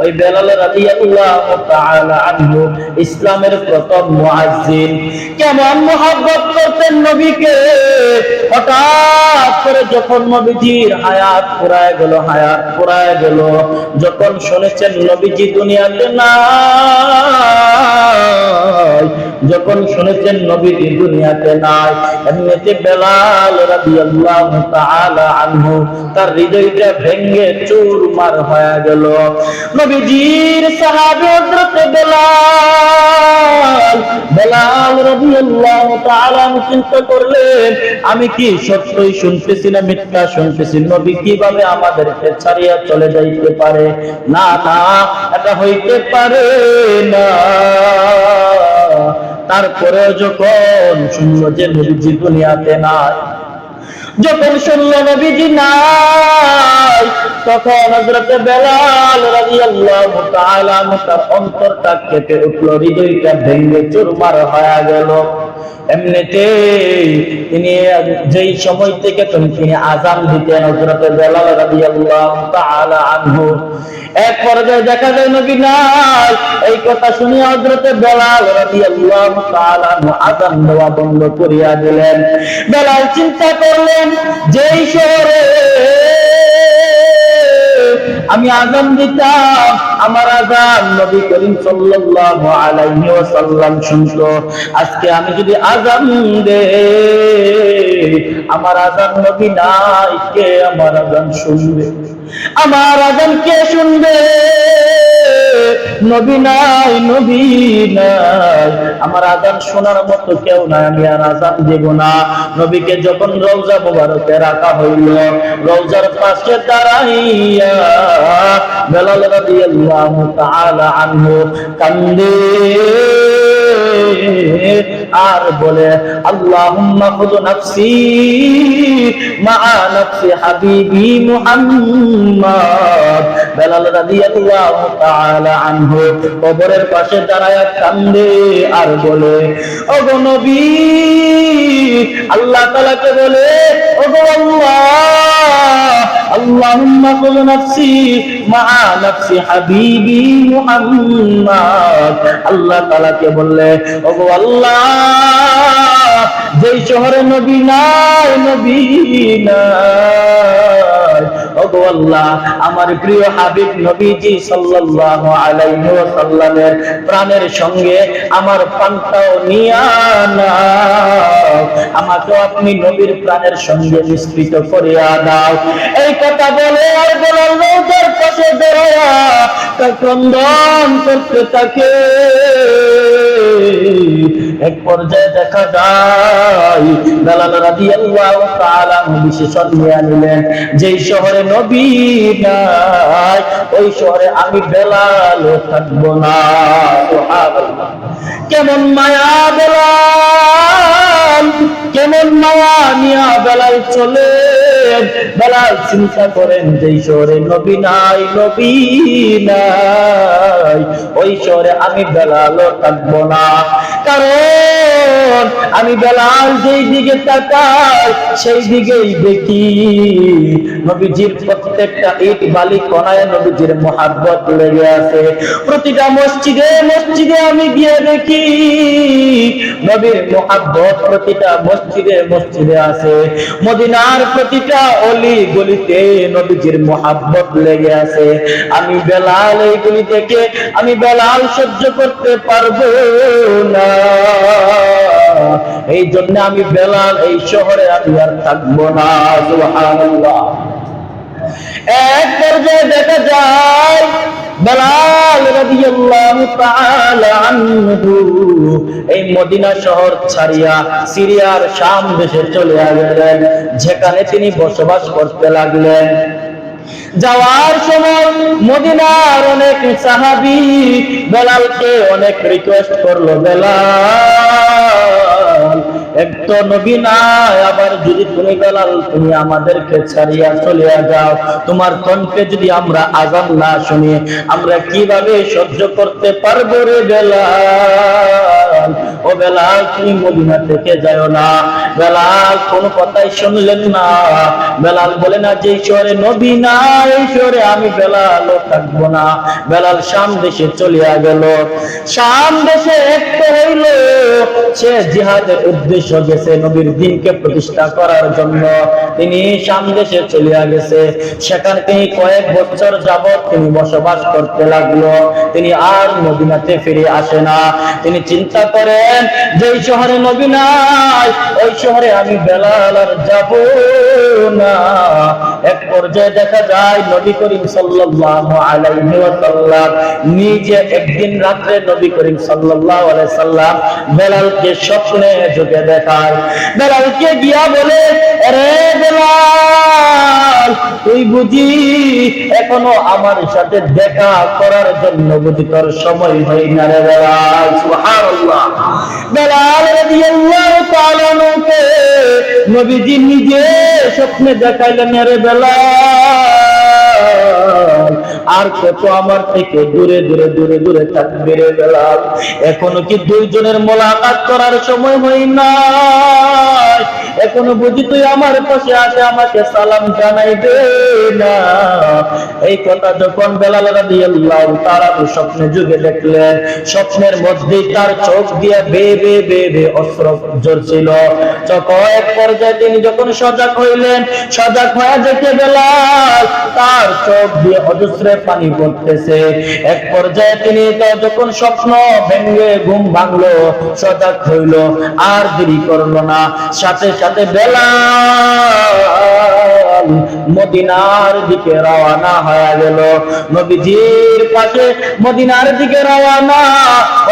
ওই বেলাল ইসলামের প্রথম মুয়াজ্জিন। কেমন মহব্বত করতেন নবীকে? হঠাৎ করে যখন নবীজির হায়াত পুরায় গেল, হায়াত পুরায় গেল, যখন শুনেছেন নবীজি দুনিয়াতে নাই, যখন শুনেছেন নবীজি দুনিয়াতে নাই, এমনিতে বেলাল রাদিয়াল্লাহু তাআলা আনহু, তার হৃদয়টা ভেঙে চুরমার হয়ে গেল। নবীজির সাহাবী হযরত বেলাল। বেলাল রাদিয়াল্লাহু তাআলা চিন্তা করলেন, আমি কি সত্যই শুনতেছি না, মিথ্যা শুনতেছি? নবী কীভাবে আমাদেরকে ছাড়িয়া চলে যাইতে পারে? না না এটা হইতে পারে না। তারপরে যখন শুনলো যে নবীজি দুনিয়াতে নাই যখন শুনল নবীজি নাই, তখন হজরতে বেলাল রাদিয়াল্লাহু তাআলা অন্তরটা কেটে উঠল, হৃদয়টা ভেঙে চুরমার হয়ে গেল। এমনিতে তিনি যেই সময় থেকে তিনি আজান দিতেন হযরতে বেলাল রাদিয়াল্লাহু তাআলা আনহু। এক পর্যায়ে দেখা যায় নবী নাই, এই কথা শুনে হযরতে বেলাল রাদিয়াল্লাহু তাআলা আজান দেওয়া বন্ধ করিয়া দিলেন। বেলাল চিন্তা করলেন, যেই শহরে আমি আজান দিতাম। আমার আজান নবী করিম সাল্লাল্লাহু আলাইহি ওয়াসাল্লাম শুনতো। আজকে আমি যদি আজান দে, আমার আজান নবী নাই, কে আমার আজান শুনবে? আমার আজান কে শুনবে? নবী নাই নবী নাই। আমার আজান শোনার মতো কেউ নাই, আমি আর আজান দেব না। নবীকে যখন রওজা মুবারকে রাখা হইল, রওজার পাশে দাঁড়াইয়া বেলাল রাদিয়াল্লাহু তাআলা আনহু কান্দে। আর বলে, আল্লাহুম্মা খুদ নাফসি মা নাফসি হাবিবি মুহাম্মদ। বেলাল রাদিয়াল্লাহু তাআলা আনহু কবরের পাশে দাঁড়ায় কান্দে আর বলে, ওগো নবী, আল্লাহ তাআলাকে বলে, ওগো আল্লাহ اللهم خذ نفسي مع نفس حبيبي محمد আল্লাহ তাআলাকে বললে ওগো আল্লাহ যেই শহরে নবী নাই নবী নাই। ওগো আল্লাহ, আমার প্রিয় হাবিব নবীজি সাল্লাল্লাহু আলাইহি ওয়াসাল্লামের প্রাণের সঙ্গে আমার পানটাও নিয়া আমাকে আপনি নবীর প্রাণের সঙ্গে মিশ্রিত করিয়া দাও। এই কথা বলে আর বলার রোজার পাশে দাঁড়ায়া তার ক্রন্দন করতে থাকে। এক পর্যায়ে দেখা যায় বেলাল রাদিয়াল্লাহু তাআলা বিশেষণ নিয়ে নিলেন, যেই শহরে নবী নাই, ওই শহরে আমি বেলাল থাকব না। কেমন মায়া বেলাল কেমন মায়া নিয়া বেলাল চলে বেলাল চিন্তা করেন, যেই শহরে নবী নাই নবী নাই। ওই শহরে আমি বেলালও থাকব না। কারণ আমি বেলাল যেই দিকে তাকাই, সেই দিকেই দেখি নবীজির প্রত্যেকটা ইট বালি কণায় নবীজির মহাব্বত লেগে আছে প্রতিটা মসজিদে মসজিদে আমি গিয়ে দেখি নবীর মহাব্বত প্রতিটা মসজিদে মসজিদে আছে। মদিনার প্রতিটা অলি গলিতে নবীজির মহাব্বত লেগে আছে। আমি বেলাল এই গলি থেকে, আমি বেলাল সহ্য করতে পারব না। এই জন্য আমি বেলাল, এই শহরে আমি আর থাকব না এক পর্যায়ে দেখা যায়, বেলাল রাদিয়াল্লাহু তাআলা আনহু এই মদিনা শহর ছাড়িয়া সিরিয়ার শাম দেশে চলে গেলেন যেখানে তিনি বসবাস করতে লাগলেন। যাওয়ার সময় মদিনার অনেক সাহাবি বেলালকে অনেক রিকোয়েস্ট করল, বেলাল এক নবী নাই, আবার যদি তুমি বেলাল তুমি আমাদেরকে ছাড়িয়া চলিয়া যাও। তোমার কণ্ঠে যদি আমরা আজান না শুনি, আমরা কীভাবে সহ্য করতে পারব রে বেলাল? ও তুমি মদিনা থেকে যাও না। বেলাল, কোন কথাই শুনলেন না। বেলাল বলে না যে শহরে নবী না এই আমি বেলাল থাকব না। বেলাল শাম দেশে চলিয়া গেল। শাম দেশে সে জিহাদের উদ্দেশ্য গেছে নবীর দিনকে প্রতিষ্ঠা করার জন্য। তিনি শাম দেশে চলিয়া গেছে। সেখানে তিনি কয়েক বছর যাবৎ তিনি বসবাস করতে লাগল। তিনি আর মদিনাতে ফিরে আসে না। তিনি চিন্তা করেন যে এই শহরে নবী নাই, ওই শহরে আমি বেলাল আর যাব না। এক পর্যায়ে দেখা যায় নবী করিম সাল্লাল্লাহু আলাইহি ওয়াসাল্লাম নিজে একদিন রাত্রে নবী করিম সাল্লাল্লাহু আলাইহি সাল্লাম বেলালকে স্বপ্নে যোগে দেখায় বেলালকে গিয়া বলে আরে বেলাল, তুই বুঝি এখনও আমার সাথে দেখা করার জন্য বুঝি তোর সময় হয় না রে বেলাল? নবীজি নিজে স্বপ্নে দেখাইলেন রে বেলাল আর কত আমার থেকে দূরে দূরে দূরে দূরে থাকবে বেলাল এখনও কি দুইজনের মোলাকাত করার সময় হয় না এখনও বুঝি তুই আমার পাশে আসে আমাকে সালাম জানাইবে না? এই কথা যখন বেলাল রাদিয়াল্লাহু তাআলা স্বপ্নে যুগে দেখলেন, স্বপ্নের মধ্যেই তার চোখ দিয়ে বে বে বে বে অস্ত্র জ্বলছিল যখন এক পর্যায়ে তিনি যখন সজাগ হইলেন, সজাগ হয়ে দেখে বেলাল তার চোখ দিয়ে অজস্রে পানি পড়তেছে। এক পর্যায়ে তিনি তো যখন স্বপ্ন ভেঙে ঘুম ভাঙলো, সজাগ হইল, আর দেরি করল না। সাথে সাথে বেলাল মদিনার দিকে রওনা হয়ে গেল। নবীজির পাশে, মদিনার দিকে রওনা।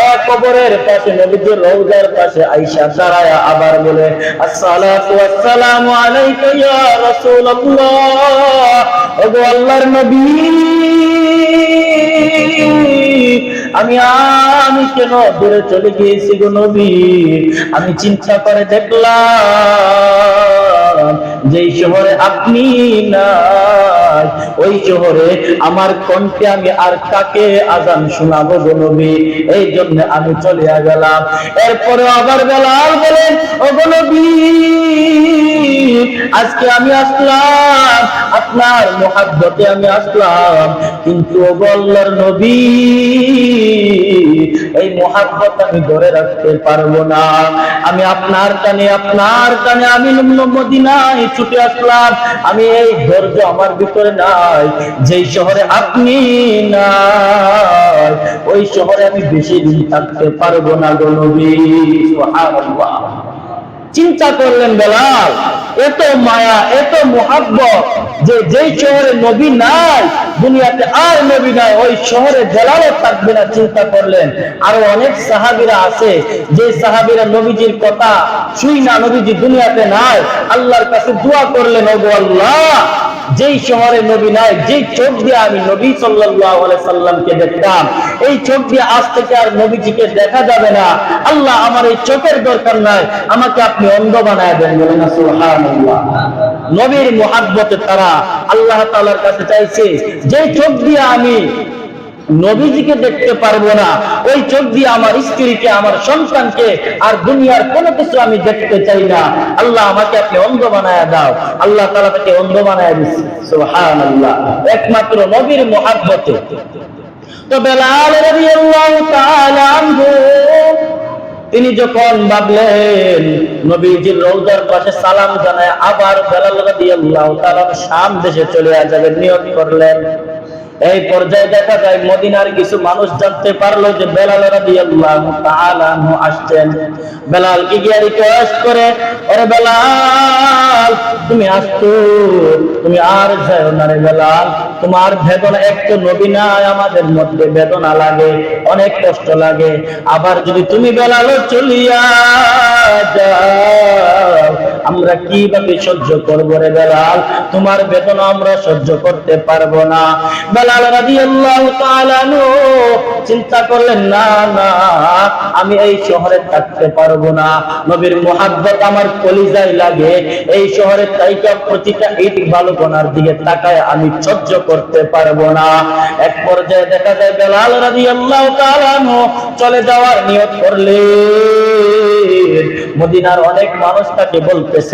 ও কবরের পাশে, নবীজির রওজার পাশে আয়েশা দাঁড়ায় আবার বলে, আসসালাতু ওয়াসসালামু আলাইকা ইয়া রাসূলুল্লাহ। ওগো আল্লাহর নবী, আমি আমি কেন দূরে চলে গিয়েছি গো নবী? আমি চিন্তা করে দেখলাম যেই শহরে আপনি নাই, ওই শহরে আমার কণ্ঠে আমি আর কাকে আজান শোনাবো গো এই জন্য আমি চলে গেলাম। এরপরে আবার বেলাল বলেন, ও গো আজকে আমি আসলাম, আপনার মোহাব্বতে আমি আসলাম। কিন্তু ও গো আল্লাহর নবী এই মোহাব্বত আমি ধরে রাখতে পারব না। আমি আপনার টানে আপনার টানে আমি মদিনায় ছুটে আসলাম। আমি এই ধৈর্য আমার ভিতরে নাই, যেই শহরে আপনি নাই, ওই শহরে আমি বেশি দিন থাকতে পারব না গো নবী চিন্তা করলেন বেলাল এত মায়া, এত মোহাব্বত যে যেই শহরে নবী নাই, দুনিয়াতে আর নবী নাই, ওই শহরে জেলারও থাকবে না চিন্তা করলেন। আরও অনেক সাহাবিরা আছে, যে সাহাবিরা নবীজির কথা শুই না, নবীজি দুনিয়াতে নাই, আল্লাহর কাছে দোয়া করলেন, ওগো আল্লাহ যেই শহরে নবী নাই, যেই চোখ দিয়ে আমি নবী সাল্লামকে দেখতাম, এই চোখ দিয়ে আজ থেকে আর নবীজিকে দেখা যাবে না। আল্লাহ আমার এই চোখের দরকার নাই, আমাকে আপনি অন্ধ বানায় দেন বলেন না নবীর মহাব্বতে তারা আল্লাহ তালার কাছে চাইছে যে চোখ দিয়ে আমি নবীজিকে দেখতে পারব না। ওই চোখ দিয়ে আমার স্ত্রীকে, আমার সন্তানকে আর দুনিয়ার কোনো কিছু আমি দেখতে চাই না। আল্লাহ আমাকে আপনি অন্ধ বানায় দাও। আল্লাহ তালা তাকে অন্ধ বানায় দিচ্ছে সুবহানাল্লাহ। একমাত্র নবীর মহাব্বতে। তিনি যখন ভাবলেন, নবীজির রওজার পাশে সালাম জানায় আবার বেলাল রাদিয়াল্লাহু তাআলা দেশে চলে যাবেন নিয়ত করলেন। এই পর্যায়ে দেখা যায় মদিনার কিছু মানুষ জানতে পারল যে বেলাল রাদিয়াল্লাহু তাআলা আসছেন। বেলাল কি গিয়ে রিকোয়েস্ট করে? ওরে বেলাল, তুমি আসতো তুমি আর যাও না রে বেলাল। তোমার বেদনা একটু নবী নাই, আমাদের মধ্যে বেদনা লাগে, অনেক কষ্ট লাগে। আবার যদি তুমি বেলালও চলিয়া আমরা কীভাবে সহ্য করব রে বেলাল? তোমার বেদনা আমরা সহ্য করতে পারব না। বেলাল রাদিয়াল্লাহু তাআলা চিন্তা করলেন, না না, আমি এই শহরে থাকতে পারব না। নবীর মুহাব্বত আমার কলিজায় লাগে। এই শহরে তাইকা প্রতিটা ইট বালুকোনার দিকে তাকায় আমি সহ্য করতে পারব না। এক পর্যায়ে দেখা যায়, বেলাল রাদিয়াল্লাহু তাআলা চলে যাওয়ার নিয়ত করলে মদিনার অনেক মানুষ তাকে বলতেছে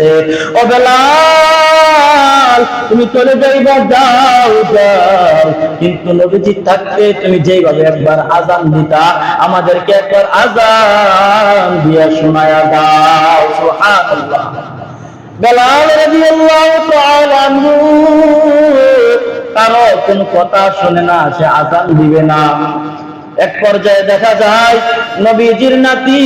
ও বেলাল, তুমি চলে যাইবা, যাও যাও। কিন্তু নবীজি থাকতে তুমি যেইভাবে একবার আজান দিতা, আমাদেরকে একবার আজান দিয়া শোনায়া দাও, সুবহানাল্লাহ। বেলাল রাদিয়াল্লাহু তাআলা কারও কোন কথা শুনে না, সে আজান দিবে না। এক পর্যায়ে দেখা যায় নবীজির নাতি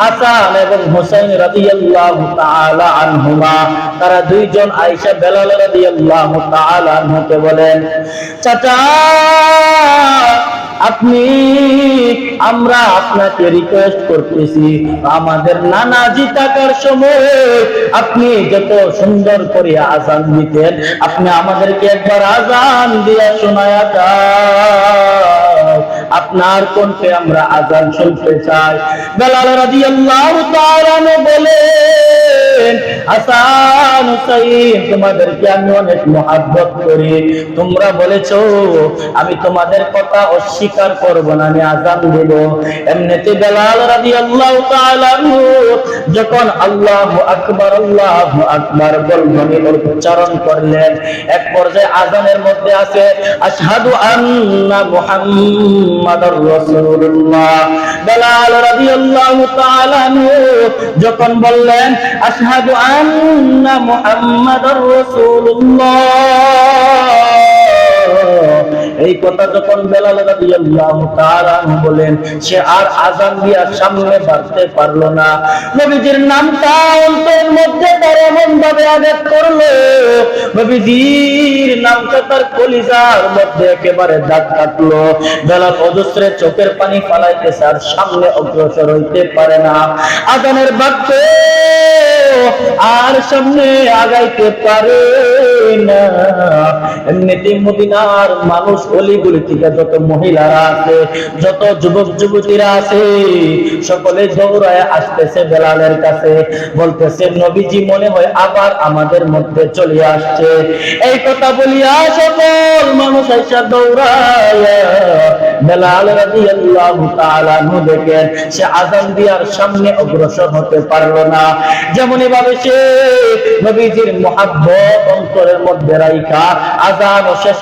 হাসান এবং হোসেন রাদিয়াল্লাহু তাআলা আনহুমা। তারা দুইজন আয়েশা বেলাল রাদিয়াল্লাহু তাআলা আনহুকে বলেন, চাচা, আপনি, আমরা আপনাকে রিকোয়েস্ট করতেছি। আমাদের নানাজি থাকার সময় আপনি যত সুন্দর করে আজান দিতেন, আপনি আমাদেরকে একবার আজান দিয়া শোনায়া আপনার কণ্ঠে আমরা আজান শুনতে চাই। বেলাল রাদিয়াল্লাহু তাআলা হাসান হুসাইন, তোমাদেরকে আমি অনেক মহাব্বত করি। তোমরা আমি তোমাদের কথা অস্বীকার করব না, আমি আজান দেব। এমনিতে বেলাল রাদিয়াল্লাহু তাআলা যখন আল্লাহু আকবার আল্লাহু আকবার বলবনি উচ্চারণ করলেন, এক পর্যায়ে আজানের মধ্যে আছে, আশহাদু আন্না রাসূলুল্লাহ। বেলাল রাদিয়াল্লাহু তাআলা যখন বললেন আন্না মুহাম্মাদুর রাসূলুল্লাহ। এই কথা যখন বেলাল রাদিয়াল্লাহু তাআলা বলেন, সে আর আজান দিয়া সামনে বাড়তে পারল না। নবীজির নামটা অন্তরের মধ্যে তার এমন ভাবে আঘাত করল। নবীজির নামটা তার কলিজার মধ্যে একেবারে দাগ কাটলো। বেলাল অজস্রে চোখের পানি ফালাইতেছে, আর সামনে অগ্রসর হইতে পারে না। আজানের বাক্য, আর সামনে আগাইতে পারে না। এমনিতে মদিনার মানুষ অলিগুলি থেকে যত মহিলারা আছে, যত যুবক যুবতীরা আছে, সকলে দৌড়ায় আসতেছে বেলালের কাছে। বলতেছে, নবীজি মনে হয় আবার আমাদের মধ্যে চলে আসছে। এই কথা বলিয়া সকল মানুষ এসে দৌড়ায় বেলাল তাআলা আনহু দেখেন সে আজান দিয়ার সামনে অগ্রসর হতে পারল না। যেমন ভাবে সে নবীজির মহাব্বত অন্তরের মধ্যে রাইখা ও শেষ